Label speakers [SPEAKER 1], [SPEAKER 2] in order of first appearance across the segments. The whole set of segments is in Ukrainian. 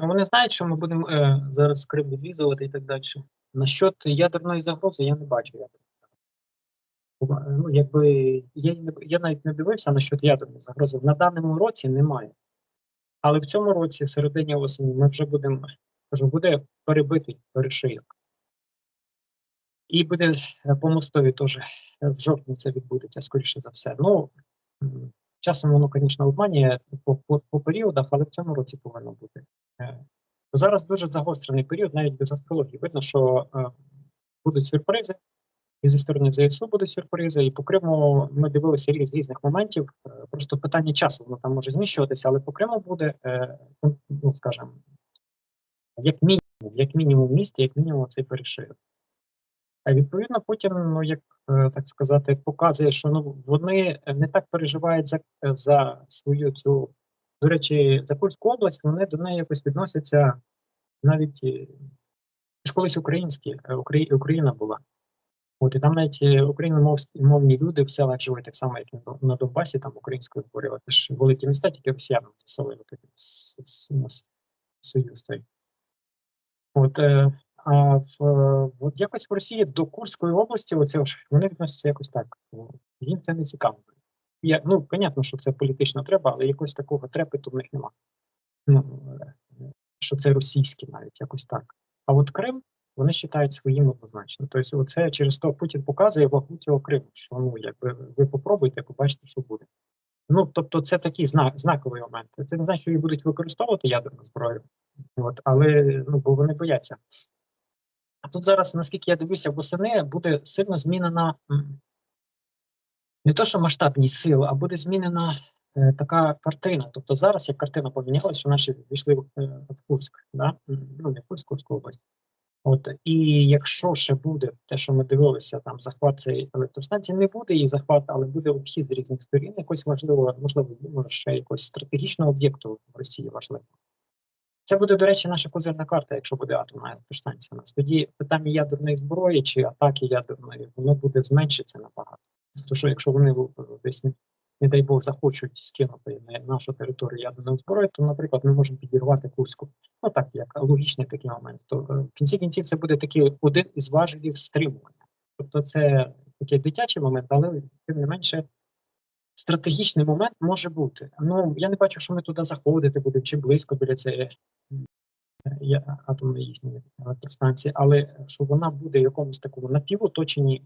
[SPEAKER 1] Ну, вони знають, що ми будемо е, зараз Крим відрізувати і так далі. Насчет ядерної загрози я не бачу ядерної. загрози. Ну, якби я, я навіть не дивився насчет ядерної загрози. На даному році немає. Але в цьому році, в середині осені, ми вже будемо, кажу, буде перебитий перешийок. І буде е, по мостові теж е, в жовтні це відбудеться, скоріше за все. Ну, часом воно, звісно, обманює по, по, по періодах, але в цьому році повинно бути. Е, Зараз дуже загострений період, навіть без астрології. Видно, що е, будуть сюрпризи, і зі сторони ЗСУ будуть сюрпризи. І по Криму ми дивилися різ різних моментів. Е, просто питання часу воно там може зміщуватися, але по Криму буде, е, ну скажімо, як мінімум, як мінімум в місті, як мінімум цей перешив. А відповідно, Путін, ну як так сказати, показує, що ну вони не так переживають за, за свою цю до речі, за Курську область вони до неї якось відносяться навіть е, ж колись українські, е, Украї- Україна була. От і там навіть е, україномовні люди в селах живуть так само, як на- Донбасі, там українською говорили. Це ж великі міста, тільки росіянам заселили союз той. От, а в, от якось в Росії до Курської області, оце ж вони відносяться якось так. Їм це не цікаво. Я, ну, понятно, що це політично треба, але якогось такого трепету в них нема. Ну, е, що це російське навіть якось так. А от Крим вони вважають своїм однозначно. Тобто, оце через то Путін показує вагу цього Криму, що ну, якби ви попробуйте, побачите, що буде. Ну, тобто, це такий знак, знаковий момент. Це не значить, що їх будуть використовувати ядерну зброю, от, але ну, бо вони бояться. А тут зараз, наскільки я дивився, восени буде сильно змінена не то, що масштабність сил, а буде змінена е, така картина. Тобто зараз як картина помінялася, що наші війшли в, е, в Курськ, да? Ну не в Курськ, Курську область. От і якщо ще буде те, що ми дивилися, там захват цієї електростанції, не буде її захват, але буде обхід з різних сторін. Якось важливо, можливо, може ще якогось стратегічного об'єкту в Росії важливо. Це буде, до речі, наша козирна карта, якщо буде атомна електростанція. У нас тоді питання ядерної зброї чи атаки ядерної, воно буде зменшиться набагато. Тому що якщо вони е, десь не, дай Бог захочуть скинути на нашу територію ядерну зброю, то, наприклад, ми можемо підірвати Курську. Ну так, як логічний такий момент. То е, в кінці кінців це буде такий один із важелів стримування. Тобто, це такий дитячий момент, але тим не менше. Стратегічний момент може бути. Ну я не бачу, що ми туди заходити будемо чи близько біля цієї е, атомної їхньої електростанції, але що вона буде в якомусь такому напівоточенні,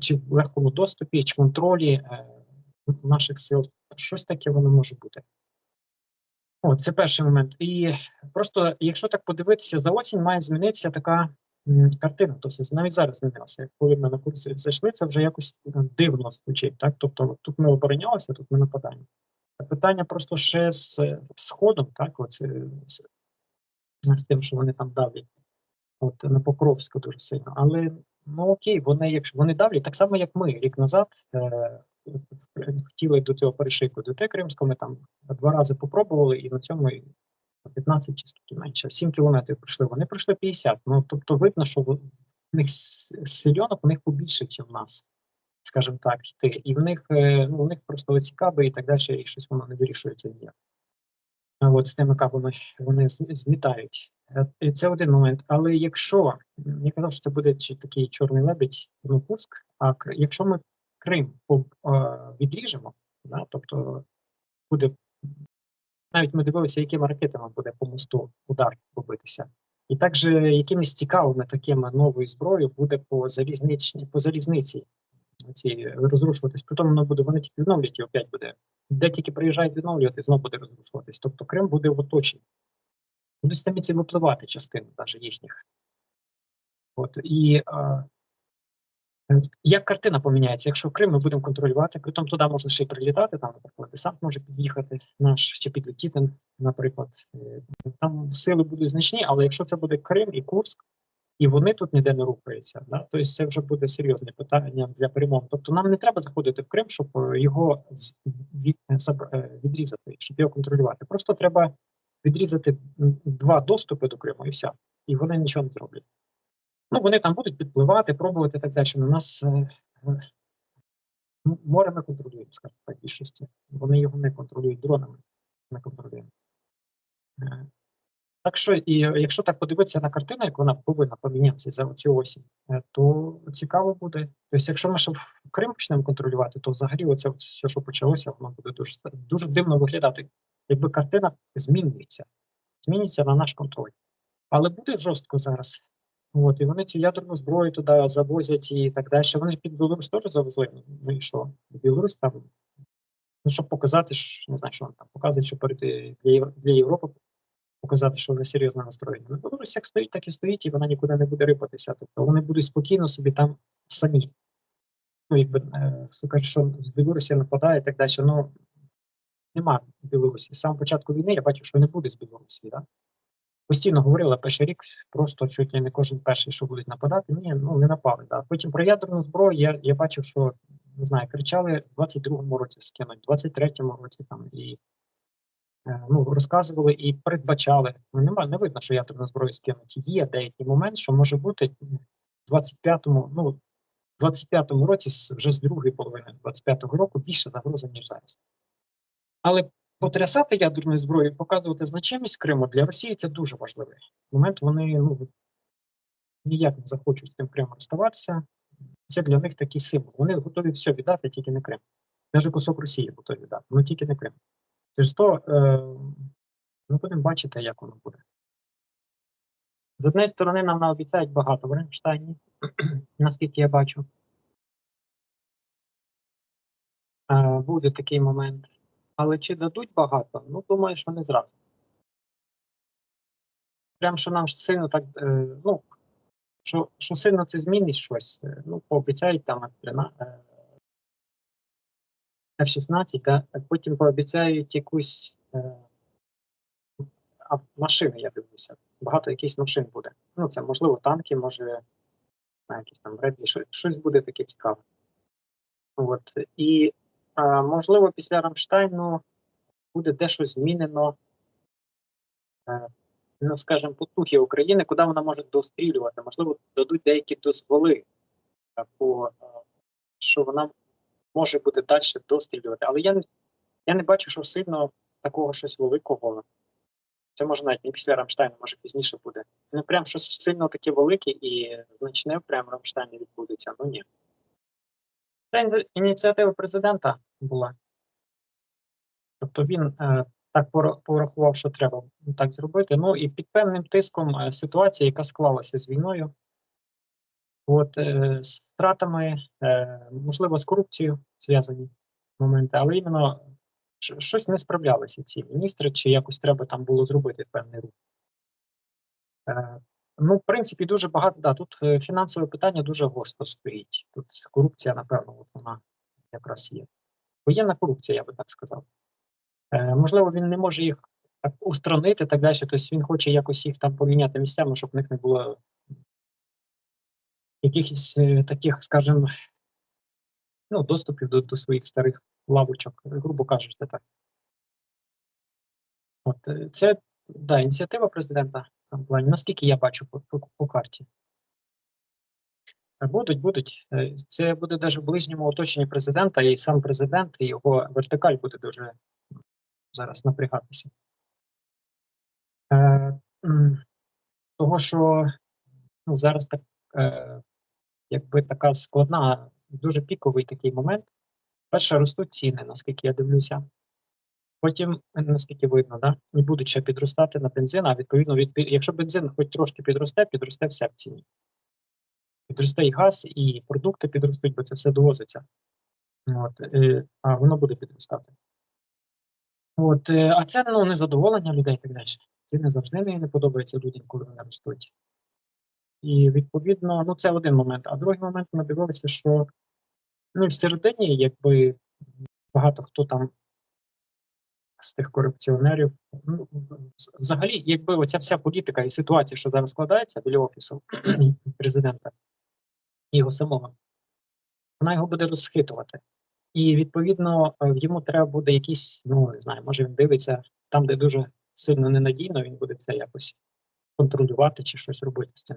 [SPEAKER 1] чи в легкому доступі, чи контролі е, наших сил, щось таке воно може бути. О, це перший момент. І просто, якщо так подивитися, за осінь має змінитися така картина. Тобто навіть зараз змінилася. Коли ми на курсі зайшли, це вже якось е, дивно звучить. Так? Тобто тут ми оборонялися, тут ми нападаємо. Питання просто ще з сходом, так, оце, з, з тим, що вони там давлять. От на Покровську дуже сильно. Але ну окей, вони, якщо вони давлять, так само, як ми рік назад е, хотіли до цього перешийку дойти Кримського, ми там два рази попробували, і на цьому і 15 чи скільки менше, 7 кілометрів пройшли. Вони пройшли 50. Ну тобто видно, що в них с- сильонок у них побільше, ніж в нас, скажімо так, йти. І в них е, ну, у них просто оці каби і так далі, і щось воно не вирішується ніяк. От з тими кабами вони змітають. Е, Це один момент. Але якщо я казав, що це буде такий чорний лебедь, ну Курськ, а якщо ми Крим е, відріжемо, да, тобто буде навіть ми дивилися, якими ракетами буде по мосту удар робитися. І також якимись цікавими такими новою зброєю буде по залізничній по залізниці ці розрушуватись. Притом воно буде вони тільки відновлюють і опять буде. Де тільки приїжджають відновлювати, знову буде розрушуватись. Тобто Крим буде в оточенні. Будуть самі ці випливати частини навіть їхніх. От і е, Е, Як картина поміняється, якщо Крим ми будемо контролювати, притом туди можна ще й прилітати, там, наприклад, десант може під'їхати, наш ще підлетіти, наприклад. Е, Там сили будуть значні, але якщо це буде Крим і Курськ, і вони тут ніде не рухаються, да, то це вже буде серйозне питання для перемоги. Тобто нам не треба заходити в Крим, щоб е, його відрізати, щоб його контролювати. Просто треба відрізати два доступи до Криму і все. І вони нічого не зроблять. Ну, вони там будуть підпливати, пробувати і так далі. У нас е, е, море ми контролюємо, скажімо так, більшості. Вони його не контролюють дронами, не контролюємо. Е, Так що, і якщо так подивитися на картину, як вона повинна помінятися за цю осінь, то цікаво буде. Тобто, якщо ми ще в Крим почнемо контролювати, то взагалі оце все, що почалося, воно буде дуже дуже дивно виглядати, якби картина змінюється, змінюється на наш контроль. Але буде жорстко зараз. От, і вони цю ядерну зброю туди завозять і так далі. Вони ж під Білорусь теж завезли. Ну і що? Білорусь там, ну щоб показати, що не знаю, що вони там показують, що перед для, для Європи показати, що вони серйозно настроєні. Ну, Білорусь як стоїть, так і стоїть, і вона нікуди не буде рипатися. Тобто вони будуть спокійно собі там самі. Ну, якби е, кажуть, що з Білорусі нападає і так далі. Ну нема Білорусі. З самого початку війни я бачу, що не буде з Білорусі. Да? Постійно говорила перший рік, просто чуть не кожен перший, що будуть нападати. Ні, ну не напали. Да. Потім про ядерну зброю я я бачив, що не знаю, кричали в 22-му році скинуть, в 23-му році там і Е, ну, розказували і передбачали. Ну, немає, не видно, що ядерна зброя скинуть. Є деякий момент, що може бути в 25-му, ну, в 25-му році, вже з другої половини 25-го року, більше загроза, ніж зараз. Але потрясати ядерною зброєю, показувати значимість Криму для Росії це дуже важливий момент. Вони ну, ніяк не захочуть з тим Кримом розставатися. Це для них такий символ. Вони готові все віддати, тільки не Крим. Навіть кусок Росії готові віддати, але тільки не Крим. Через то е, ми будемо бачити, як воно буде. З однієї сторони, нам обіцяють багато в Римштайні, наскільки я бачу. Е, буде такий момент. Але чи дадуть багато? Ну, думаю, що не зразу. Прям що нам сильно так, е, ну, що що сильно це змінить щось, е, ну, пообіцяють там F-16, да? а потім пообіцяють якусь е, машини, я дивлюся. Багато якихось машин буде. Ну, це можливо танки, може якісь там Бредлі, щось, буде таке цікаве. От. І можливо, після Рамштайну буде дещо змінено, е, ну, скажімо, потухи України, куди вона може дострілювати. Можливо, дадуть деякі дозволи, е, по, е, що вона може бути далі дострілювати. Але я я не бачу, що сильно такого щось великого. Це може навіть не після Рамштайну, може пізніше буде. Не прям щось сильно таке велике і значне прямо Рамштайні відбудеться. Ну ні. Це ініціатива президента була. Тобто він е, так порахував, що треба так зробити. Ну і під певним тиском е, ситуація, яка склалася з війною, От е, з втратами, е, можливо, з корупцією зв'язані моменти, але іменно щось не справлялися ці міністри, чи якось треба там було зробити певний рух. Е, ну, в принципі, дуже багато. да, Тут е, фінансове питання дуже гостро стоїть. Тут корупція, напевно, от вона якраз є. Воєнна корупція, я би так сказав. Е, Можливо, він не може їх так устранити, так далі. Тобто він хоче якось їх там поміняти місцями, щоб в них не було якихось е, таких, скажімо, ну, доступів до до своїх старих лавочок, грубо кажучи, так. От е, це да, ініціатива президента в плані, наскільки я бачу по, по, по карті. Будуть, будуть. Е, це буде навіть в ближньому оточенні президента, і сам президент, і його вертикаль буде дуже зараз напрягатися. Е, Того, що ну, зараз так якби така складна, дуже піковий такий момент. Перше, ростуть ціни, наскільки я дивлюся. Потім, наскільки видно, да, і будуть ще підростати на бензин, а відповідно, від, якщо бензин хоч трошки підросте, підросте все в ціні. Підросте і газ, і продукти підростуть, бо це все довозиться. От, е, А воно буде підростати. От, е, А це ну, незадоволення людей так далі. Це не завжди не подобається людям, коли вони ростуть. І відповідно, ну це один момент. А другий момент ми дивилися, що ну, в якби багато хто там з тих корупціонерів, ну взагалі, якби оця вся політика і ситуація, що зараз складається біля офісу президента його самого, вона його буде розхитувати. І відповідно йому треба буде якісь, ну не знаю, може він дивиться там, де дуже сильно ненадійно, він буде це якось контролювати чи щось робити з цим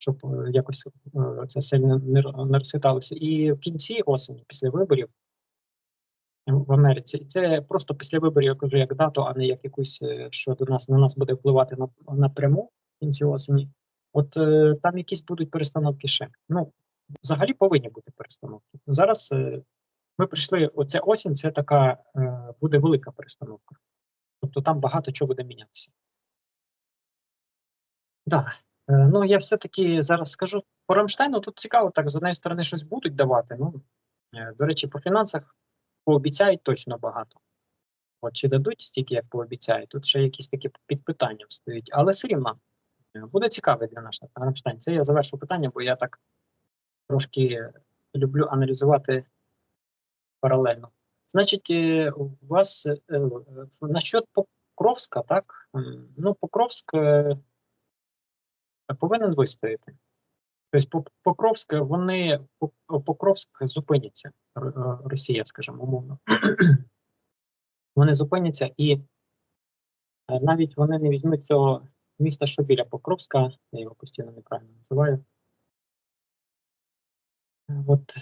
[SPEAKER 1] щоб е, якось е, це сильно не розхиталося. І в кінці осені, після виборів, в Америці. І це просто після виборів, я кажу, як дату, а не як якусь, е, що до нас на нас буде впливати на, напряму в кінці осені. От е, там якісь будуть перестановки ще. Ну, взагалі повинні бути перестановки. Зараз е, ми прийшли, оце осінь, це така е, буде велика перестановка. Тобто там багато чого буде мінятися. Да. Е, ну, я все-таки зараз скажу по Рамштайну, тут цікаво, так, з однієї сторони, щось будуть давати. Ну, е, до речі, по фінансах пообіцяють точно багато. От чи дадуть стільки, як пообіцяють, тут ще якісь такі під питанням стоять, але все рівно е, буде цікавий для нас Рамштайн. Це я завершу питання, бо я так трошки люблю аналізувати паралельно. Значить, е, у вас е, насчет Покровська, так? Ну, Покровськ повинен вистояти. Тобто, по- Покровськ, вони По- Покровськ зупиняться, е, Росія, скажімо, умовно. Вони зупиняться і е, навіть вони не візьмуть цього міста, що біля Покровська, я його постійно неправильно називаю. Е, От,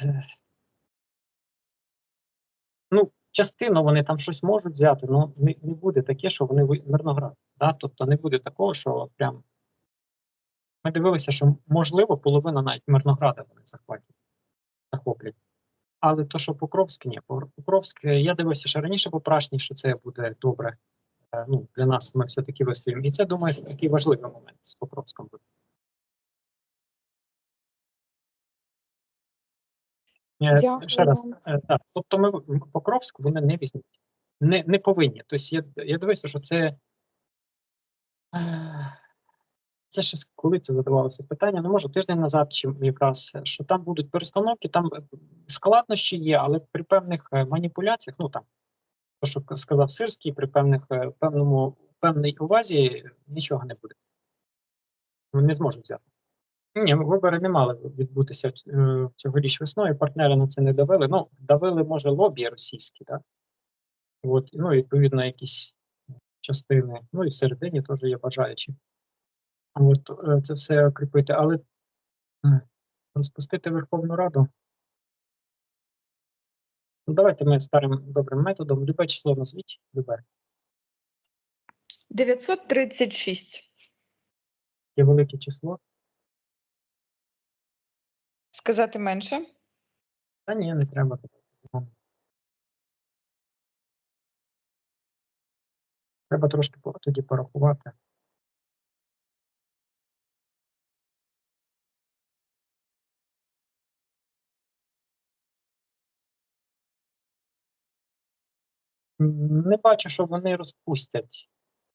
[SPEAKER 1] ну, частину вони там щось можуть взяти, але не, не буде таке, що вони Мирноград. Да? Тобто не буде такого, що прям. Ми дивилися, що можливо половина навіть Мирнограда вони захватять, захоплять. Але то, що Покровськ, ні. Покровськ, я дивився ще раніше по Прашні, що це буде добре. Е, Ну, для нас ми все-таки вистоїмо. І це, думаю, що такий важливий момент з Покровськом буде. Е,
[SPEAKER 2] Дякую
[SPEAKER 1] Ще раз, е, так. Тобто ми Покровськ вони не візьмуть. Не, не повинні. Тобто я, я дивився, що це. Е, Це ще коли це задавалося питання, ну може тиждень назад, чи якраз що там будуть перестановки, там е, складнощі є, але при певних е, маніпуляціях, ну там, то, що сказав Сирський, при певних е, певному певній увазі нічого не буде. Вони не зможуть взяти. Ні, вибори не мали відбутися е, цьогоріч весною. Партнери на це не давили. Ну, давили, може, лобі російські, так? От, ну, відповідно, якісь частини. Ну і всередині теж є бажаючі. От е, це все окріпити. Але розпустити Верховну Раду. Ну, давайте ми старим добрим методом. Любе число назвіть, любе.
[SPEAKER 2] 936.
[SPEAKER 1] Є велике число.
[SPEAKER 2] Сказати менше.
[SPEAKER 1] Та ні, не треба. Треба трошки тоді порахувати. Не бачу, що вони розпустять.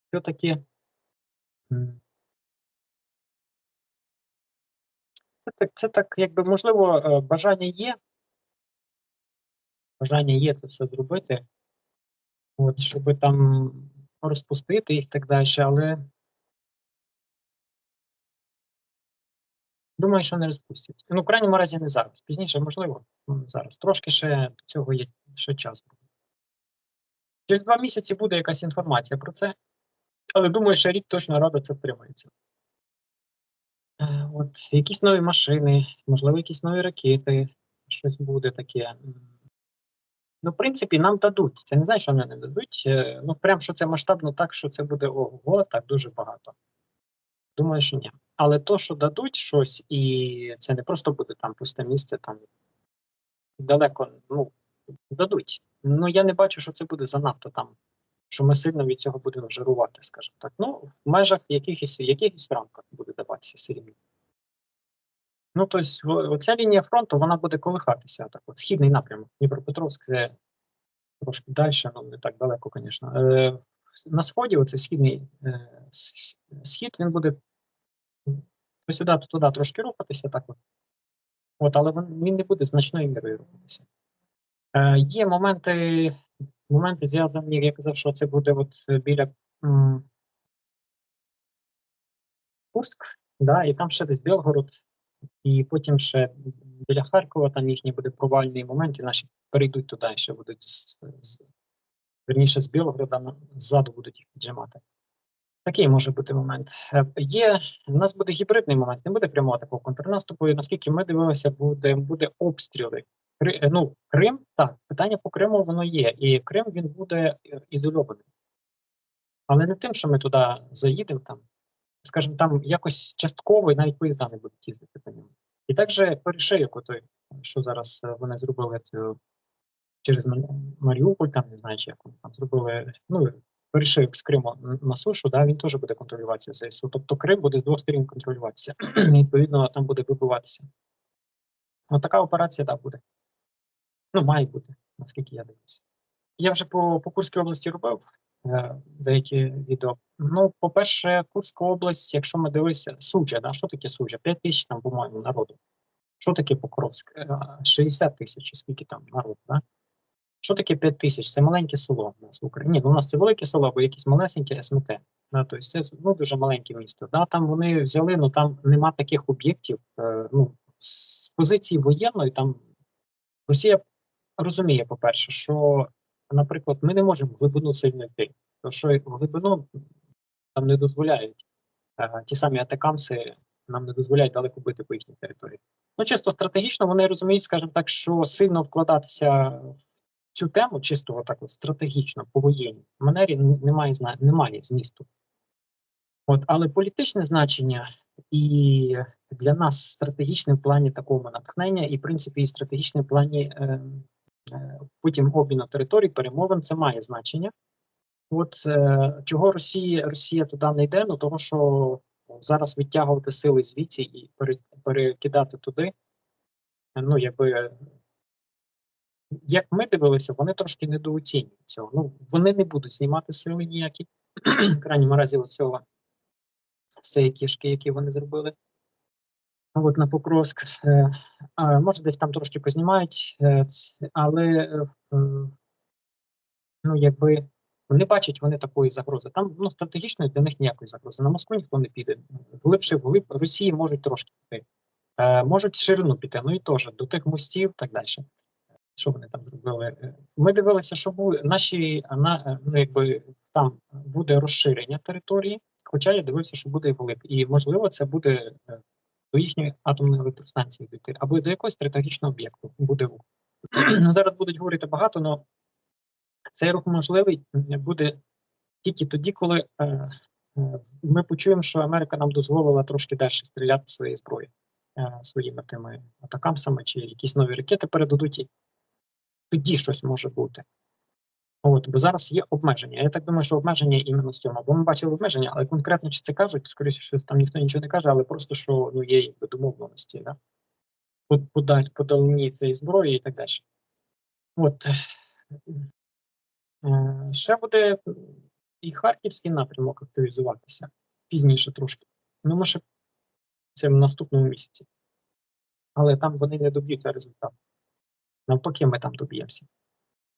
[SPEAKER 1] Все-таки. Це так, це так, якби можливо, е, бажання є. Бажання є це все зробити. От, щоб там розпустити їх так далі, але думаю, що не розпустять. Ну, в крайньому разі, не зараз. Пізніше, можливо, зараз. Трошки ще цього є ще час. Через два місяці буде якась інформація про це, але думаю, що рік точно рада це втримається. Е, От якісь нові машини, можливо, якісь нові ракети, щось буде таке. Ну, в принципі, нам дадуть. Це не знаю, що нам не дадуть. Е, Ну, прям що це масштабно так, що це буде ого, так дуже багато. Думаю, що ні. Але то, що дадуть щось, і це не просто буде там пусте місце, там далеко, ну, дадуть. Ну, я не бачу, що це буде занадто там, що ми сильно від цього будемо жирувати, скажімо так. Ну, в межах якихось, якихось рамках буде даватися все рівно. Ну, тобто, оця лінія фронту вона буде колихатися. Так, от, східний напрямок. Дніпропетровськ це трошки далі, ну не так далеко, звісно. Е, на сході, оце східний е, схід, він буде то сюди, то туди трошки рухатися, так от. От, але він не буде значною мірою рухатися. Е, є моменти, моменти зв'язані, я казав, що це буде от біля м, Курськ, да, і там ще десь Білгород, і потім ще біля Харкова, там їхній буде провальний момент, і наші перейдуть туди, ще будуть з, з, верніше з Білгорода ззаду будуть їх піджимати. Такий може бути момент. Е, Є, у нас буде гібридний момент, не буде прямого такого контрнаступу. І наскільки ми дивилися, буде, буде обстріли е, ну, Крим, так, питання по Криму воно є, і Крим він буде е, ізольований. Але не тим, що ми туди заїдемо там, скажімо, там якось частково і навіть поїзда не будуть їздити по ньому. І також перешийок, отой, що зараз е, вони зробили цю через Маріуполь, там не знаю, чи як вони там зробили. Ну, перешийок з Криму на сушу, да, він теж буде контролюватися ЗСУ. Тобто Крим буде з двох сторін контролюватися. Відповідно, там буде вибиватися. От така операція так буде. Ну, має бути, наскільки я дивлюся. Я вже по, по Курській області робив е, деякі відео. Ну, по-перше, Курська область, якщо ми дивимося, суджа, да, що таке суджа? 5 тисяч там, по-моєму, народу. Що таке Покровськ? Е, 60 тисяч, скільки там народу, да? Що таке 5 тисяч? Це маленьке село у нас в Україні. Ну, у нас це велике село, або якесь малесеньке СМТ. Да, тобто це ну, дуже маленьке місто. Да, там вони взяли, ну там нема таких об'єктів. Е, ну, з позиції воєнної там Росія розуміє, по-перше, що, наприклад, ми не можемо глибину сильно йти, тому що в глибину нам не дозволяють. Е, ті самі атакамси нам не дозволяють далеко бити по їхній території. Ну, чисто стратегічно вони розуміють, скажімо так, що сильно вкладатися в цю тему, чисто так от стратегічно, по воєнній манері немає, зна- немає змісту. От, але політичне значення і для нас стратегічне в плані такого натхнення, і в принципі і стратегічне в плані е, потім обміну територій, перемовин, це має значення. От е, чого Росія, Росія туди не йде, ну того, що зараз відтягувати сили звідси і перекидати туди. е, Ну, якби як ми дивилися, вони трошки недооцінюють цього. Ну, вони не будуть знімати сили ніякі, в крайньому разі ось цього з цієї кішки, які вони зробили. От на Покровськ. Е, може, десь там трошки познімають, е, але е, ну, якби вони бачать вони такої загрози. Там ну, стратегічної для них ніякої загрози. На Москву ніхто не піде. Глибше вглиб Росії можуть трошки піти. Можуть ширину піти, ну і теж до тих мостів так далі. Що вони там зробили? Ми дивилися, що були наші на ну, якби там буде розширення території, хоча я дивився, що буде і вглиб. І можливо, це буде до їхньої атомної електростанції дійти, або до якогось стратегічного об'єкту буде рух. Ну, Зараз будуть говорити багато, але цей рух можливий буде тільки тоді, коли е, е, ми почуємо, що Америка нам дозволила трошки далі стріляти своєю зброєю, е, своїми тими атакамсами, чи якісь нові ракети передадуть. Тоді щось може бути. От, бо зараз є обмеження. Я так думаю, що обмеження іменно з цьому. Бо ми бачили обмеження, але конкретно чи це кажуть, скоріше, що там ніхто нічого не каже, але просто що ну, є якби домовленості, да? по, по, даль- по далині цієї зброї і так далі. От. Е, ще буде і харківський напрямок активізуватися пізніше трошки. Ну, може, це в наступному місяці. Але там вони не доб'ються результату. Навпаки, ми там доб'ємося.